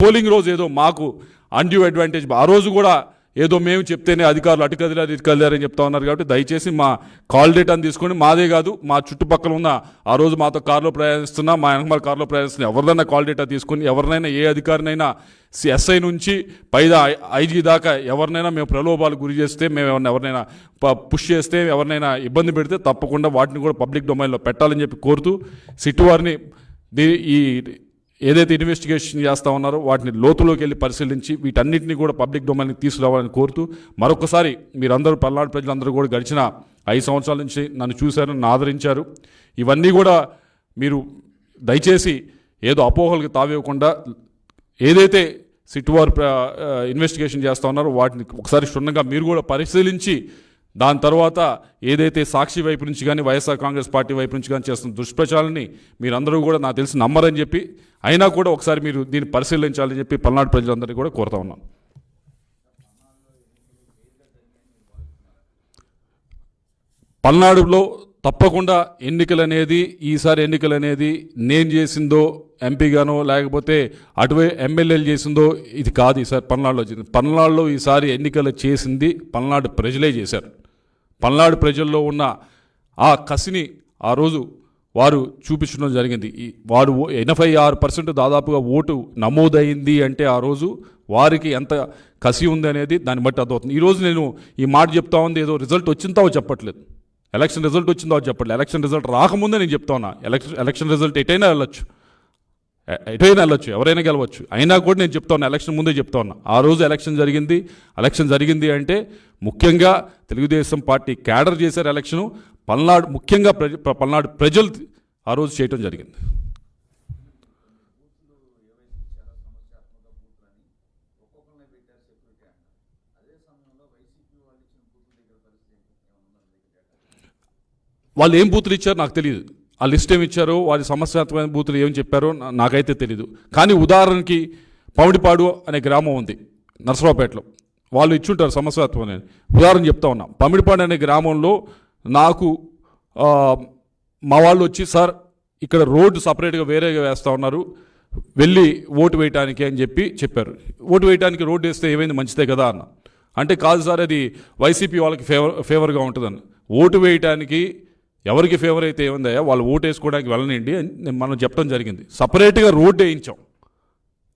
Polling రోజు ఏదో మాకు అన్డ్యూ అడ్వాంటేజ్ ఆ రోజు కూడా ఏదో మేము చెప్తేనే అధికారులు అటు కదిలారు ఇటు కదిలారని చెప్తా ఉన్నారు కాబట్టి దయచేసి మా కాల్ డేటాను తీసుకొని మాదే కాదు మా చుట్టుపక్కల ఉన్న ఆ రోజు మాతో కారులో ప్రయాణిస్తున్నా మా వెనకమాల కారులో ప్రయాణిస్తున్న ఎవరిదైనా కాల్ డేటా తీసుకొని ఎవరినైనా ఏ అధికారినైనా ఎస్ఐ నుంచి పైదా ఐజీ దాకా ఎవరినైనా మేము ప్రలోభాలు గురి చేస్తే మేము ఎవరిని ఎవరినైనా ప- పుష్ చేస్తే ఎవరినైనా ఇబ్బంది పెడితే తప్పకుండా వాటిని కూడా పబ్లిక్ డొమైన్లో పెట్టాలని చెప్పి కోరుతూ సిట్టు వారిని దీ ఈ ఏదైతే ఇన్వెస్టిగేషన్ చేస్తా ఉన్నారో వాటిని లోతులోకి వెళ్ళి పరిశీలించి వీటన్నిటిని కూడా పబ్లిక్ డొమైన్కి తీసుకురావాలని కోరుతూ మరొకసారి మీరందరూ పల్నాడు ప్రజలందరూ కూడా గడిచిన ఐదు సంవత్సరాల నుంచి నన్ను చూశారు నన్ను ఆదరించారు. ఇవన్నీ కూడా మీరు దయచేసి ఏదో అపోహలకు తావివ్వకుండా ఏదైతే సిట్వార్ ఇన్వెస్టిగేషన్ చేస్తూ ఉన్నారో వాటిని ఒకసారి క్షుణ్ణంగా మీరు కూడా పరిశీలించి దాని తర్వాత ఏదైతే సాక్షి వైపు నుంచి కానీ వైఎస్ఆర్ కాంగ్రెస్ పార్టీ వైపు నుంచి కానీ చేస్తున్న దుష్ప్రచారాన్ని మీరందరూ కూడా నాకు తెలిసి నమ్మరని చెప్పి అయినా కూడా ఒకసారి మీరు దీన్ని పరిశీలించాలని చెప్పి పల్నాడు ప్రజలందరినీ కూడా కోరుతా ఉన్నాను. పల్నాడులో తప్పకుండా ఎన్నికలు అనేది ఈసారి ఎన్నికలు అనేది నేను చేసిందో ఎంపీగానో లేకపోతే అటువై ఎమ్మెల్యేలు చేసిందో ఇది కాదు ఈసారి పల్నాడులో చేసింది. పల్నాడులో ఈసారి ఎన్నికలు చేసింది పల్నాడు ప్రజలే చేశారు. పల్నాడు ప్రజల్లో ఉన్న ఆ కసిని ఆ రోజు వారు చూపించడం జరిగింది. ఈ వారు ఎనభై ఆరు పర్సెంట్ దాదాపుగా ఓటు నమోదైంది అంటే ఆ రోజు వారికి ఎంత కసి ఉంది అనేది దాన్ని బట్టి అర్థమవుతుంది. ఈరోజు నేను ఈ మాట చెప్తా ఉంది. ఏదో రిజల్ట్ వచ్చిందో చెప్పట్లేదు. ఎలక్షన్ రిజల్ట్ వచ్చిందో చెప్పట్లేదు. ఎలక్షన్ రిజల్ట్ రాకముందే నేను చెప్తా ఉన్నా. ఎలక్షన్ ఎలక్షన్ రిజల్ట్ ఎటైనా వెళ్ళొచ్చు. ఎటైనా వెళ్ళొచ్చు ఎవరైనా గెలవచ్చు. అయినా కూడా నేను చెప్తా ఉన్నా ఎలక్షన్ ముందే చెప్తా ఉన్నా. ఆ రోజు ఎలక్షన్ జరిగింది. ఎలక్షన్ జరిగింది అంటే ముఖ్యంగా తెలుగుదేశం పార్టీ క్యాడర్ చేశారు ఎలక్షను. పల్నాడు ముఖ్యంగా ప్రజ ప్ర- పల్నాడు ప్రజలు ఆ రోజు చేయటం జరిగింది. వాళ్ళు ఏం బూతులు ఇచ్చారో నాకు తెలియదు ఆ లిస్ట్ ఏమి ఇచ్చారో? వారి సమస్యాత్మకమైన బూతులు ఏం చెప్పారో నాకైతే తెలియదు కానీ ఉదాహరణకి పౌడిపాడు అనే గ్రామం ఉంది నరసరావుపేటలో. వాళ్ళు ఇచ్చుంటారు సమస్యాత్మకమైన. ఉదాహరణ చెప్తా ఉన్నా. పమిడిపాడు అనే గ్రామంలో నాకు మా వాళ్ళు వచ్చి సార్ ఇక్కడ రోడ్డు సపరేట్గా వేరేగా వేస్తూ ఉన్నారు వెళ్ళి ఓటు వేయటానికి అని చెప్పి చెప్పారు. ఓటు వేయటానికి రోడ్డు వేస్తే ఏమైంది? మంచిదే కదా అన్న. అంటే కాదు సార్ అది వైసీపీ వాళ్ళకి ఫేవర్ ఫేవర్గా ఉంటుందని. ఓటు వేయటానికి ఎవరికి ఫేవర్ అయితే ఏముందయ్యా? వాళ్ళు ఓటు వేసుకోవడానికి వెళ్ళనండి అని మనం చెప్పడం జరిగింది. సపరేట్గా రోడ్డు వేయించాం.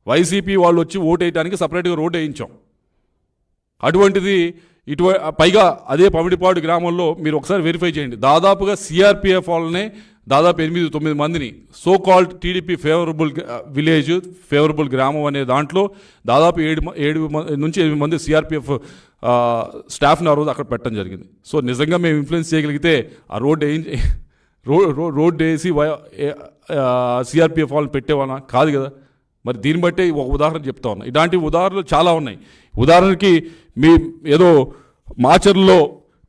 వైసీపీ వాళ్ళు వచ్చి ఓటు వేయడానికి సపరేట్గా రోడ్ వేయించాం. అటువంటిది ఇటు పైగా అదే పమిడిపాడు గ్రామంలో మీరు ఒకసారి వెరిఫై చేయండి. దాదాపుగా సిఆర్పిఎఫ్ వాళ్ళనే దాదాపు ఎనిమిది తొమ్మిది మందిని so called TDP favourable village favourable గ్రామం అనే దాంట్లో దాదాపు ఏడు ఏడు నుంచి ఎనిమిది మంది సిఆర్పిఎఫ్ స్టాఫ్ని uh, ఆ రోజు అక్కడ పెట్టడం జరిగింది. సో నిజంగా మేము ఇన్ఫ్లుయెన్స్ చేయగలిగితే ఆ రోడ్ ఏం రో రోడ్ రోడ్డు వేసి సిఆర్పిఎఫ్ వాళ్ళని పెట్టేవాళ్ళ కాదు కదా. మరి దీన్ని బట్టే ఒక ఉదాహరణ చెప్తా ఉన్నా. ఇలాంటి ఉదాహరణలు చాలా ఉన్నాయి. ఉదాహరణకి మీ ఏదో మాచర్లో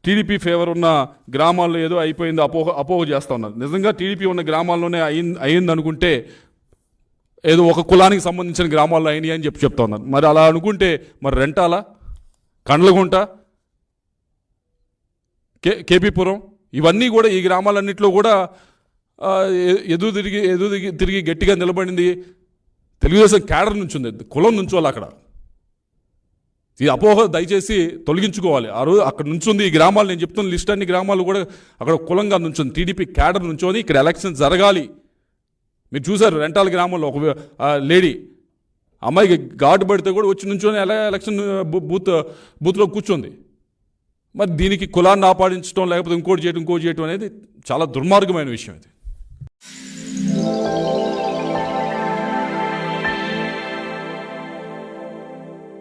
టీడీపీ ఫేవర్ ఉన్న గ్రామాల్లో ఏదో అయిపోయింది అపోహ అపోహ చేస్తూ ఉన్నారు నిజంగా టీడీపీ ఉన్న గ్రామాల్లోనే అయింది అయింది అనుకుంటే ఏదో ఒక కులానికి సంబంధించిన గ్రామాల్లో అయినాయి అని చెప్పి చెప్తా ఉన్నారు మరి అలా అనుకుంటే మరి రెంటాలా కండ్లగుంట? కే కేపీపురం? ఇవన్నీ కూడా ఈ గ్రామాలన్నింటిలో కూడా ఎదురు తిరిగి ఎదురు తిరిగి తిరిగి గట్టిగా నిలబడింది తెలుగుదేశం క్యాడర్ నుంచి ఉంది. కులం నుంచోవాలి అక్కడ. ఈ అపోహ దయచేసి తొలగించుకోవాలి. ఆ రోజు అక్కడ నుంచుంది ఈ గ్రామాలు నేను చెప్తున్న లిస్ట్ అన్ని గ్రామాలు కూడా అక్కడ కులంగా నుంచుంది టీడీపీ క్యాడర్ నుంచొని ఇక్కడ ఎలక్షన్ జరగాలి. మీరు చూసారు రెంటాల గ్రామంలో ఒక లేడీ అమ్మాయికి ఘాటు పడితే కూడా వచ్చి నుంచొని ఎలా ఎలక్షన్ బూత్ బూత్లో కూర్చుంది. మరి దీనికి కులాన్ని ఆపాదించడం లేకపోతే ఇంకోటి చేయడం ఇంకోటి చేయడం అనేది చాలా దుర్మార్గమైన విషయం ఇది.